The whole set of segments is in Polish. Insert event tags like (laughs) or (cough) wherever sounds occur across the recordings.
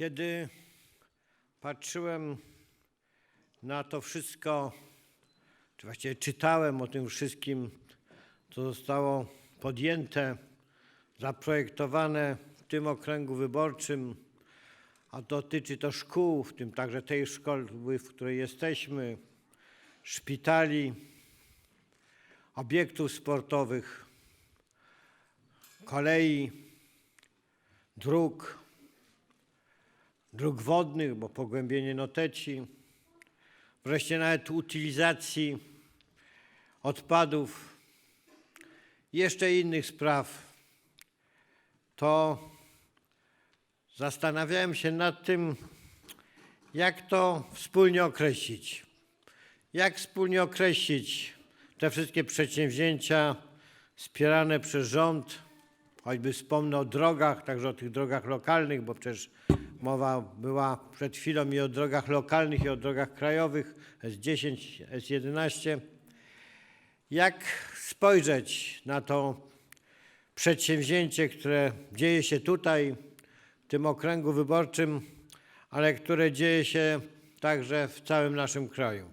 Kiedy patrzyłem na to wszystko, czy właściwie czytałem o tym wszystkim, co zostało podjęte, zaprojektowane w tym okręgu wyborczym, a dotyczy to szkół, w tym także tej szkoły, w której jesteśmy, szpitali, obiektów sportowych, kolei, dróg, dróg wodnych, bo pogłębienie noteci, wreszcie nawet utylizacji odpadów, jeszcze innych spraw, to zastanawiałem się nad tym, jak to wspólnie określić. Jak wspólnie określić te wszystkie przedsięwzięcia wspierane przez rząd, choćby wspomnę o drogach, także o tych drogach lokalnych, bo przecież mowa była przed chwilą i o drogach lokalnych, i o drogach krajowych S10, S11. Jak spojrzeć na to przedsięwzięcie, które dzieje się tutaj, w tym okręgu wyborczym, ale które dzieje się także w całym naszym kraju?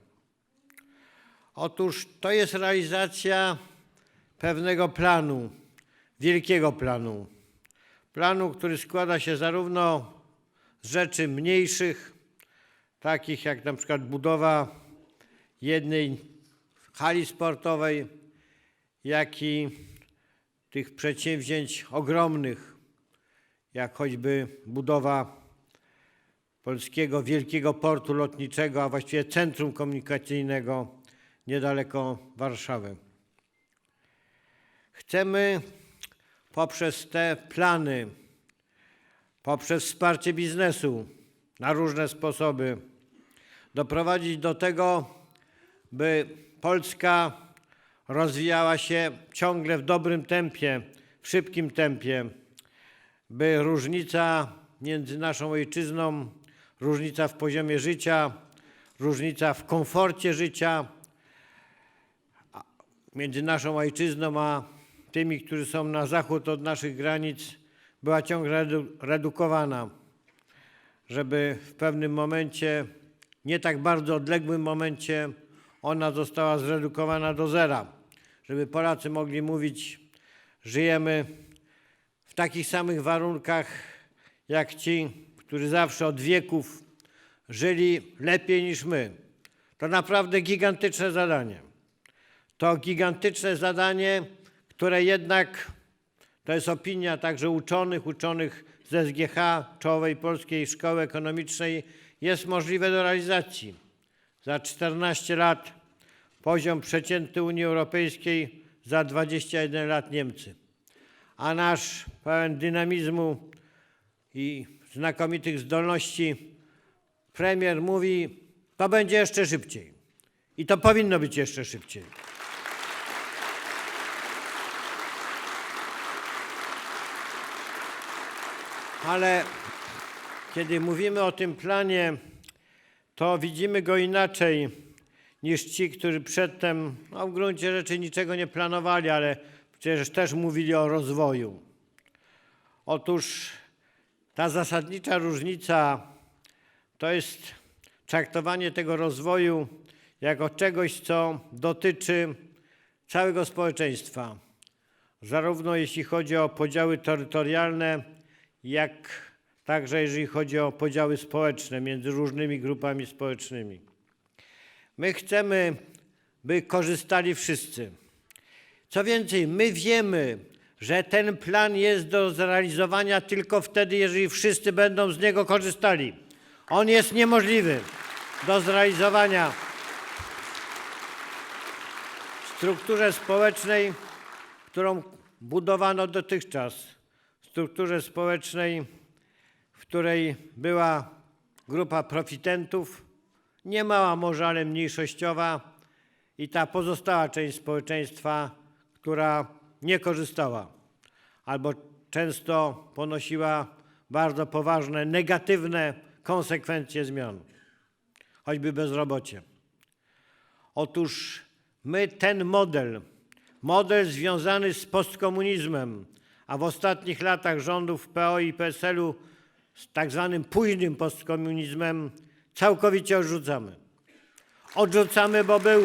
Otóż to jest realizacja pewnego planu, wielkiego planu. Planu, który składa się zarówno rzeczy mniejszych, takich jak na przykład budowa jednej hali sportowej, jak i tych przedsięwzięć ogromnych, jak choćby budowa polskiego wielkiego portu lotniczego, a właściwie centrum komunikacyjnego niedaleko Warszawy. Chcemy poprzez te plany, poprzez wsparcie biznesu na różne sposoby. Doprowadzić do tego, by Polska rozwijała się ciągle w dobrym tempie, w szybkim tempie, by różnica między naszą ojczyzną, różnica w poziomie życia, różnica w komforcie życia między naszą ojczyzną a tymi, którzy są na zachód od naszych granic, była ciągle redu- redukowana, żeby w pewnym momencie, nie tak bardzo odległym momencie, ona została zredukowana do zera, żeby Polacy mogli mówić, żyjemy w takich samych warunkach jak ci, którzy zawsze od wieków żyli lepiej niż my. To naprawdę gigantyczne zadanie. To gigantyczne zadanie, które jednak, to jest opinia także uczonych, uczonych z SGH, czołowej Polskiej Szkoły Ekonomicznej, jest możliwe do realizacji. Za 14 lat poziom przeciętny Unii Europejskiej, za 21 lat Niemcy. A nasz pełen dynamizmu i znakomitych zdolności premier mówi, to będzie jeszcze szybciej. I to powinno być jeszcze szybciej. Ale kiedy mówimy o tym planie, to widzimy go inaczej niż ci, którzy przedtem no, w gruncie rzeczy niczego nie planowali, ale przecież też mówili o rozwoju. Otóż ta zasadnicza różnica to jest traktowanie tego rozwoju jako czegoś, co dotyczy całego społeczeństwa, zarówno jeśli chodzi o podziały terytorialne, jak także jeżeli chodzi o podziały społeczne między różnymi grupami społecznymi. My chcemy, by korzystali wszyscy. Co więcej, my wiemy, że ten plan jest do zrealizowania tylko wtedy, jeżeli wszyscy będą z niego korzystali. On jest niemożliwy do zrealizowania w strukturze społecznej, którą budowano dotychczas, strukturze społecznej, w której była grupa profitentów, nie mała może, ale mniejszościowa i ta pozostała część społeczeństwa, która nie korzystała albo często ponosiła bardzo poważne negatywne konsekwencje zmian, choćby bezrobocie. Otóż my ten model, model związany z postkomunizmem, a w ostatnich latach rządów PO i PSL-u z tak zwanym późnym postkomunizmem całkowicie odrzucamy. Odrzucamy, bo był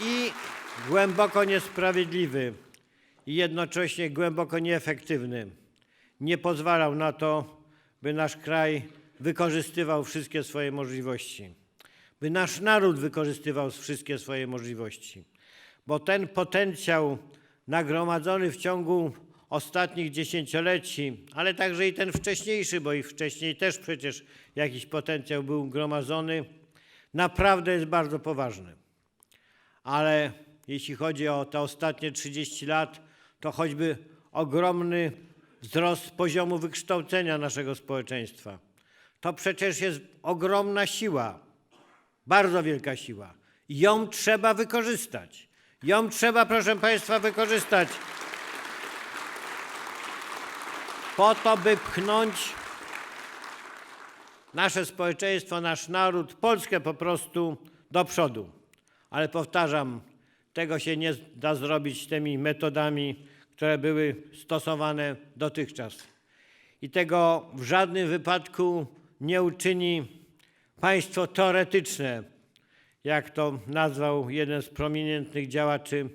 i głęboko niesprawiedliwy i jednocześnie głęboko nieefektywny. Nie pozwalał na to, by nasz kraj wykorzystywał wszystkie swoje możliwości, by nasz naród wykorzystywał wszystkie swoje możliwości, bo ten potencjał nagromadzony w ciągu ostatnich dziesięcioleci, ale także i ten wcześniejszy, bo i wcześniej też przecież jakiś potencjał był gromadzony, naprawdę jest bardzo poważny ale jeśli chodzi o te ostatnie 30 lat, to choćby ogromny wzrost poziomu wykształcenia naszego społeczeństwa. To przecież jest ogromna siła, bardzo wielka siła. Ją trzeba wykorzystać. Ją trzeba, proszę Państwa, wykorzystać po to, by pchnąć nasze społeczeństwo, nasz naród, Polskę po prostu do przodu. Ale powtarzam, tego się nie da zrobić tymi metodami, które były stosowane dotychczas. I tego w żadnym wypadku nie uczyni państwo teoretyczne, jak to nazwał jeden z prominentnych działaczy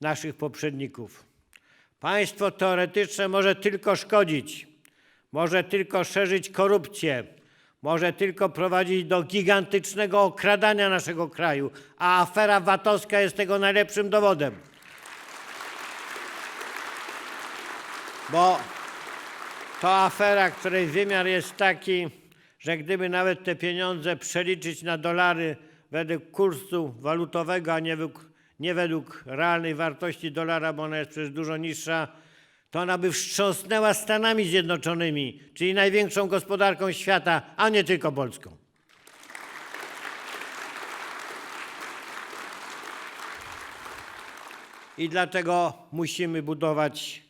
naszych poprzedników. Państwo teoretyczne może tylko szkodzić, może tylko szerzyć korupcję, może tylko prowadzić do gigantycznego okradania naszego kraju, a afera VAT-owska jest tego najlepszym dowodem. Bo to afera, której wymiar jest taki, że gdyby nawet te pieniądze przeliczyć na dolary według kursu walutowego, a nie według, nie według realnej wartości dolara, bo ona jest przecież dużo niższa, to ona by wstrząsnęła Stanami Zjednoczonymi, czyli największą gospodarką świata, a nie tylko Polską. I dlatego musimy budować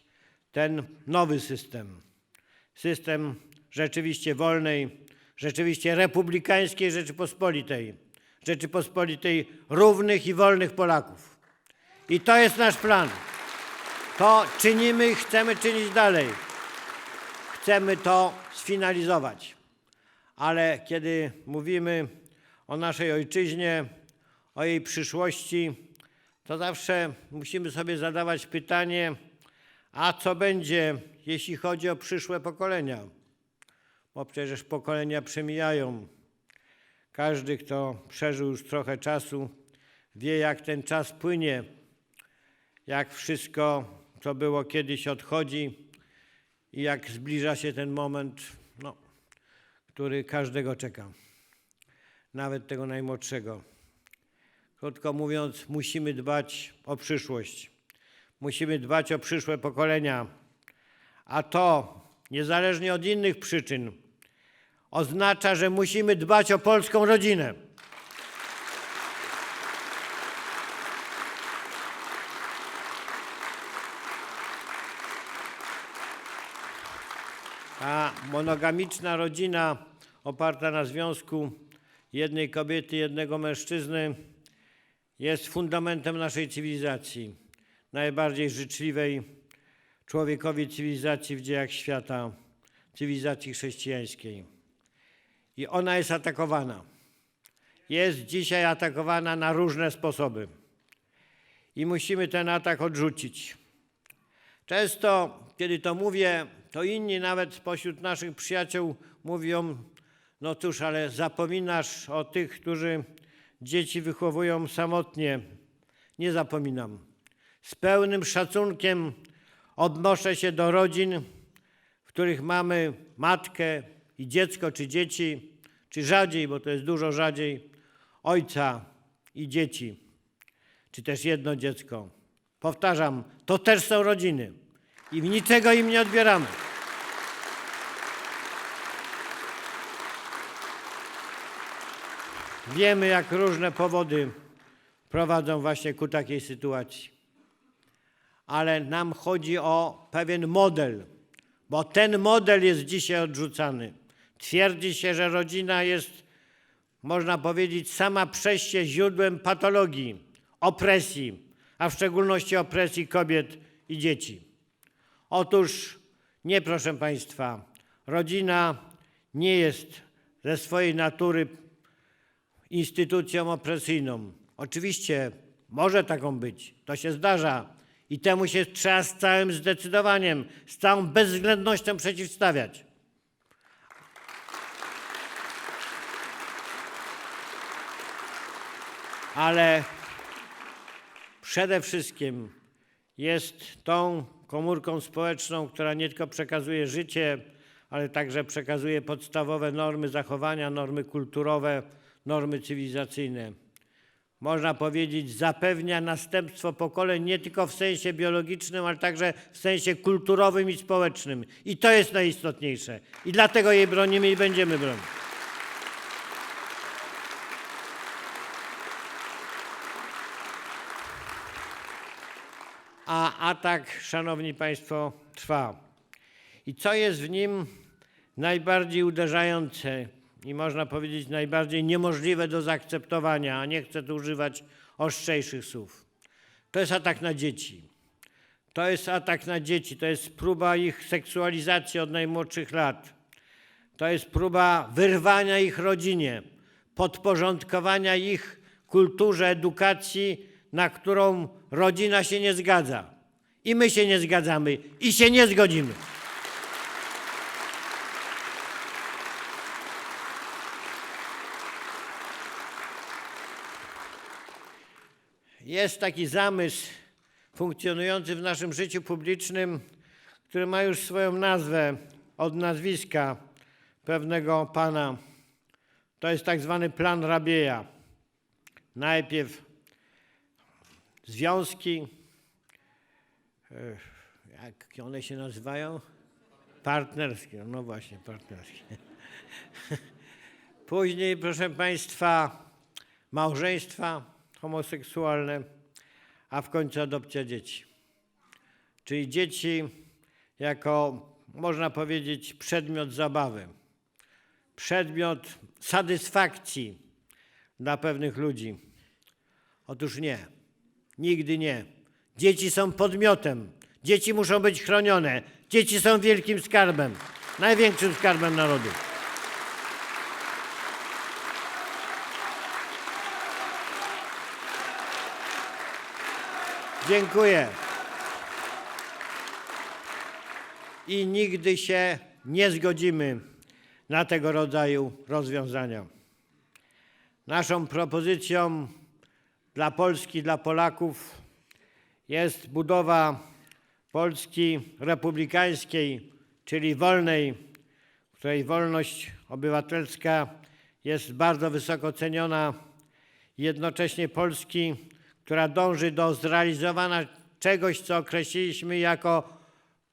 ten nowy system. System rzeczywiście wolnej, rzeczywiście republikańskiej Rzeczypospolitej. Rzeczypospolitej równych i wolnych Polaków. I to jest nasz plan. To czynimy i chcemy czynić dalej. Chcemy to sfinalizować. Ale kiedy mówimy o naszej ojczyźnie, o jej przyszłości, to zawsze musimy sobie zadawać pytanie, a co będzie, jeśli chodzi o przyszłe pokolenia? Bo przecież pokolenia przemijają. Każdy, kto przeżył już trochę czasu, wie, jak ten czas płynie, jak wszystko, co było kiedyś, odchodzi i jak zbliża się ten moment, no, który każdego czeka, nawet tego najmłodszego. Krótko mówiąc, musimy dbać o przyszłość. Musimy dbać o przyszłe pokolenia. A to, niezależnie od innych przyczyn, oznacza, że musimy dbać o polską rodzinę. Ta monogamiczna rodzina oparta na związku jednej kobiety, jednego mężczyzny jest fundamentem naszej cywilizacji, najbardziej życzliwej człowiekowi cywilizacji w dziejach świata, cywilizacji chrześcijańskiej. I ona jest atakowana. Jest dzisiaj atakowana na różne sposoby. I musimy ten atak odrzucić. Często, kiedy to mówię, to inni nawet spośród naszych przyjaciół mówią, no cóż, ale zapominasz o tych, którzy dzieci wychowują samotnie. Nie zapominam. Z pełnym szacunkiem odnoszę się do rodzin, w których mamy matkę i dziecko, czy dzieci, czy rzadziej, bo to jest dużo rzadziej, ojca i dzieci, czy też jedno dziecko. Powtarzam, to też są rodziny i niczego im nie odbieramy. Wiemy, jak różne powody prowadzą właśnie ku takiej sytuacji. Ale nam chodzi o pewien model, bo ten model jest dzisiaj odrzucany. Twierdzi się, że rodzina jest, można powiedzieć, sama przejście źródłem patologii, opresji, a w szczególności opresji kobiet i dzieci. Otóż nie, proszę Państwa, rodzina nie jest ze swojej natury instytucją opresyjną. Oczywiście może taką być, to się zdarza i temu się trzeba z całym zdecydowaniem, z całą bezwzględnością przeciwstawiać. Ale przede wszystkim jest tą komórką społeczną, która nie tylko przekazuje życie, ale także przekazuje podstawowe normy zachowania, normy kulturowe, normy cywilizacyjne. Można powiedzieć, zapewnia następstwo pokoleń nie tylko w sensie biologicznym, ale także w sensie kulturowym i społecznym. I to jest najistotniejsze. I dlatego jej bronimy i będziemy bronić. A atak, szanowni państwo, trwa. I co jest w nim najbardziej uderzające i można powiedzieć najbardziej niemożliwe do zaakceptowania, a nie chcę tu używać ostrzejszych słów. To jest atak na dzieci. To jest atak na dzieci, to jest próba ich seksualizacji od najmłodszych lat. To jest próba wyrwania ich rodzinie, podporządkowania ich kulturze, edukacji, na którą rodzina się nie zgadza. I my się nie zgadzamy i się nie zgodzimy. Jest taki zamysł funkcjonujący w naszym życiu publicznym, który ma już swoją nazwę od nazwiska pewnego pana. To jest tak zwany plan Rabieja. Najpierw związki, e, jak one się nazywają? Partnerskie, no właśnie, partnerskie. (laughs) Później, proszę Państwa, małżeństwa homoseksualne, a w końcu adopcja dzieci. Czyli dzieci jako, można powiedzieć, przedmiot zabawy, przedmiot satysfakcji dla pewnych ludzi. Otóż nie, nigdy nie. Dzieci są podmiotem, dzieci muszą być chronione, dzieci są wielkim skarbem, największym skarbem narodu. Dziękuję. I nigdy się nie zgodzimy na tego rodzaju rozwiązania. Naszą propozycją dla Polski, dla Polaków jest budowa Polski republikańskiej, czyli wolnej, w której wolność obywatelska jest bardzo wysoko ceniona, jednocześnie Polski, która dąży do zrealizowania czegoś, co określiliśmy jako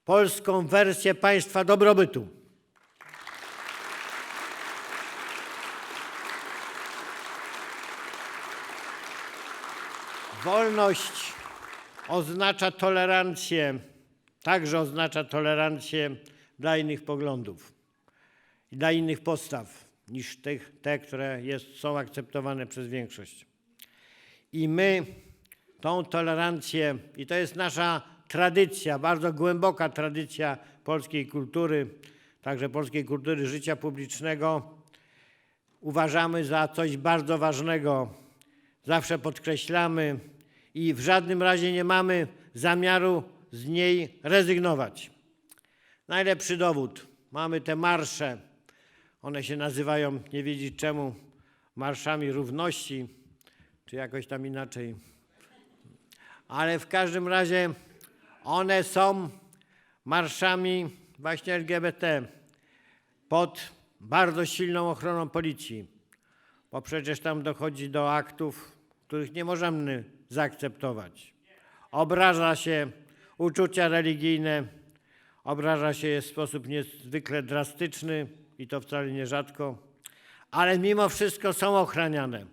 polską wersję państwa dobrobytu. Wolność oznacza tolerancję, także oznacza tolerancję dla innych poglądów i dla innych postaw niż tych, te, które jest, są akceptowane przez większość. I my tą tolerancję, i to jest nasza tradycja, bardzo głęboka tradycja polskiej kultury, także polskiej kultury życia publicznego, uważamy za coś bardzo ważnego. Zawsze podkreślamy i w żadnym razie nie mamy zamiaru z niej rezygnować. Najlepszy dowód. Mamy te marsze. One się nazywają, nie wiedzieć czemu, marszami równości, czy jakoś tam inaczej. Ale w każdym razie one są marszami właśnie LGBT pod bardzo silną ochroną policji, bo przecież tam dochodzi do aktów, których nie możemy zaakceptować. Obraża się uczucia religijne, obraża się je w sposób niezwykle drastyczny i to wcale nierzadko, ale mimo wszystko są ochraniane.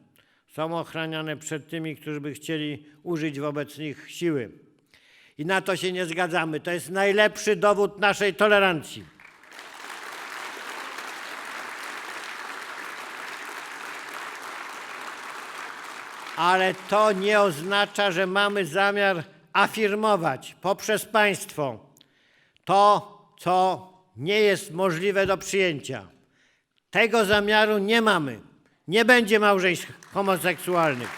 Są ochraniane przed tymi, którzy by chcieli użyć wobec nich siły. I na to się nie zgadzamy. To jest najlepszy dowód naszej tolerancji. Ale to nie oznacza, że mamy zamiar afirmować poprzez państwo to, co nie jest możliwe do przyjęcia. Tego zamiaru nie mamy. Nie będzie małżeństw homoseksualnych.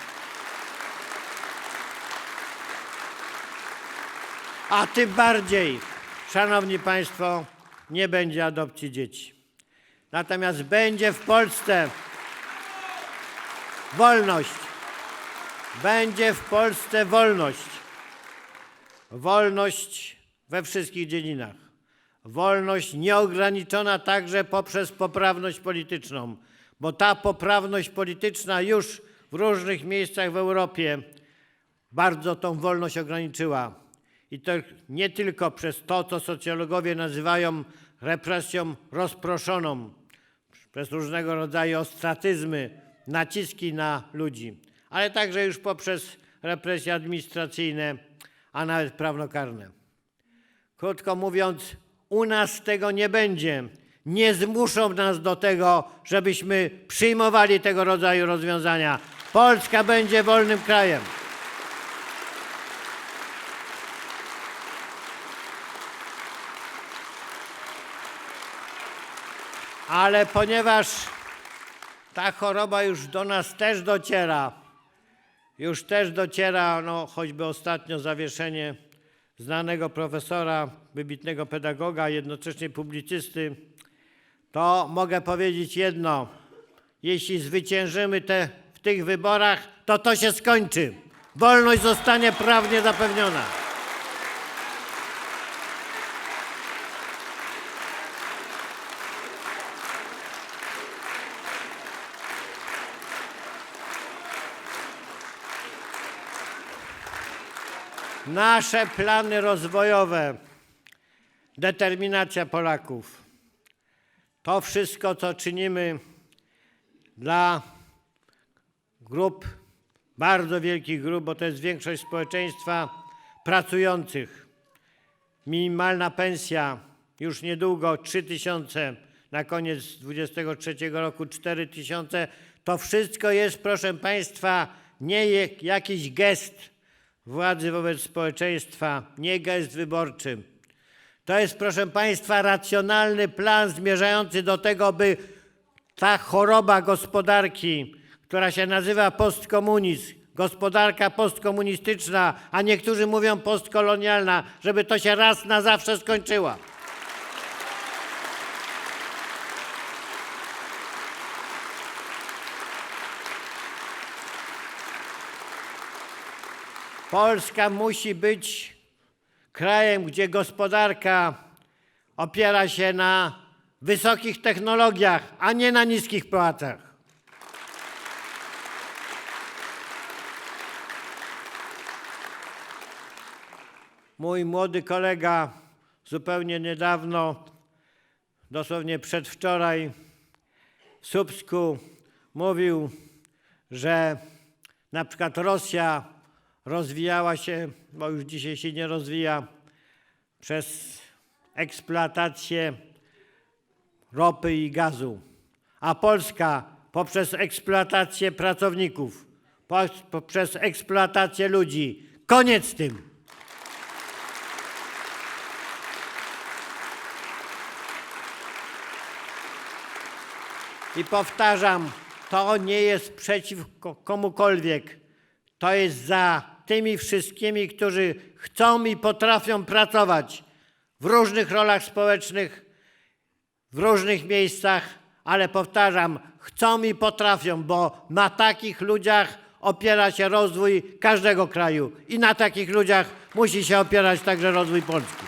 A tym bardziej, szanowni państwo, nie będzie adopcji dzieci. Natomiast będzie w Polsce wolność. Będzie w Polsce wolność. Wolność we wszystkich dziedzinach. Wolność nieograniczona także poprzez poprawność polityczną, bo ta poprawność polityczna już w różnych miejscach w Europie bardzo tą wolność ograniczyła. I to nie tylko przez to, co socjologowie nazywają represją rozproszoną, przez różnego rodzaju ostratyzmy, naciski na ludzi, ale także już poprzez represje administracyjne, a nawet prawnokarne. Krótko mówiąc, u nas tego nie będzie. Nie zmuszą nas do tego, żebyśmy przyjmowali tego rodzaju rozwiązania. Polska będzie wolnym krajem. Ale ponieważ ta choroba już do nas też dociera, już też dociera, no choćby ostatnio zawieszenie znanego profesora, wybitnego pedagoga, jednocześnie publicysty, to mogę powiedzieć jedno. Jeśli zwyciężymy te, w tych wyborach, to to się skończy. Wolność zostanie prawnie zapewniona. Nasze plany rozwojowe, determinacja Polaków, to wszystko, co czynimy dla grup, bardzo wielkich grup, bo to jest większość społeczeństwa pracujących. Minimalna pensja już niedługo 3 tysiące, na koniec 23 roku 4 tysiące. To wszystko jest, proszę Państwa, nie jakiś gest władzy wobec społeczeństwa, nie gest wyborczy. To jest, proszę Państwa, racjonalny plan zmierzający do tego, by ta choroba gospodarki, która się nazywa postkomunizm, gospodarka postkomunistyczna, a niektórzy mówią postkolonialna, żeby to się raz na zawsze skończyła. Polska musi być krajem, gdzie gospodarka opiera się na wysokich technologiach, a nie na niskich płacach. Mój młody kolega zupełnie niedawno, dosłownie przedwczoraj, w Słupsku mówił, że na przykład Rosja rozwijała się, bo już dzisiaj się nie rozwija, przez eksploatację ropy i gazu, a Polska poprzez eksploatację pracowników, po- poprzez eksploatację ludzi. Koniec z tym. I powtarzam, to nie jest przeciwko komukolwiek. To jest za tymi wszystkimi, którzy chcą i potrafią pracować w różnych rolach społecznych, w różnych miejscach, ale powtarzam, chcą i potrafią, bo na takich ludziach opiera się rozwój każdego kraju i na takich ludziach musi się opierać także rozwój Polski.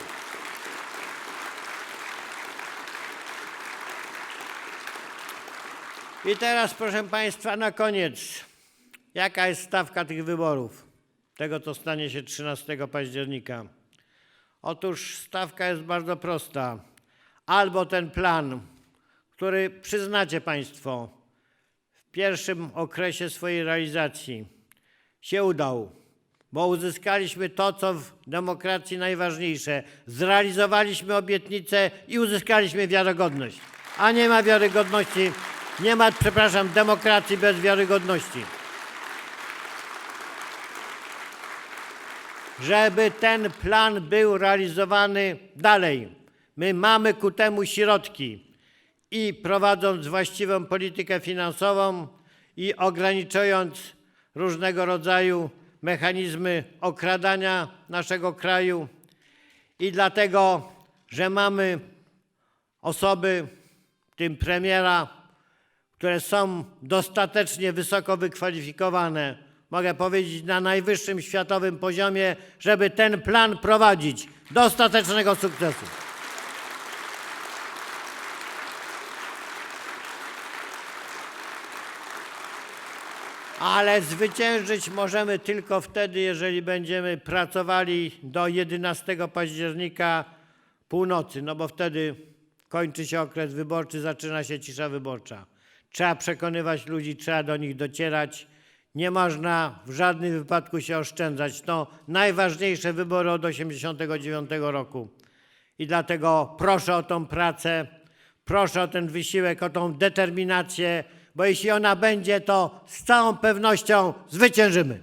I teraz, proszę Państwa, na koniec, jaka jest stawka tych wyborów, tego co stanie się 13 października? Otóż stawka jest bardzo prosta. Albo ten plan, który przyznacie Państwo w pierwszym okresie swojej realizacji się udał, bo uzyskaliśmy to, co w demokracji najważniejsze. Zrealizowaliśmy obietnicę i uzyskaliśmy wiarygodność. A nie ma wiarygodności, nie ma, przepraszam, demokracji bez wiarygodności. Żeby ten plan był realizowany dalej. My mamy ku temu środki i prowadząc właściwą politykę finansową i ograniczając różnego rodzaju mechanizmy okradania naszego kraju i dlatego, że mamy osoby, w tym premiera, które są dostatecznie wysoko wykwalifikowane, mogę powiedzieć na najwyższym światowym poziomie, żeby ten plan prowadzić do ostatecznego sukcesu. Ale zwyciężyć możemy tylko wtedy, jeżeli będziemy pracowali do 11 października północy, no bo wtedy kończy się okres wyborczy, zaczyna się cisza wyborcza. Trzeba przekonywać ludzi, trzeba do nich docierać. Nie można w żadnym wypadku się oszczędzać. To najważniejsze wybory od 1989 roku. I dlatego proszę o tą pracę, proszę o ten wysiłek, o tą determinację, bo jeśli ona będzie, to z całą pewnością zwyciężymy.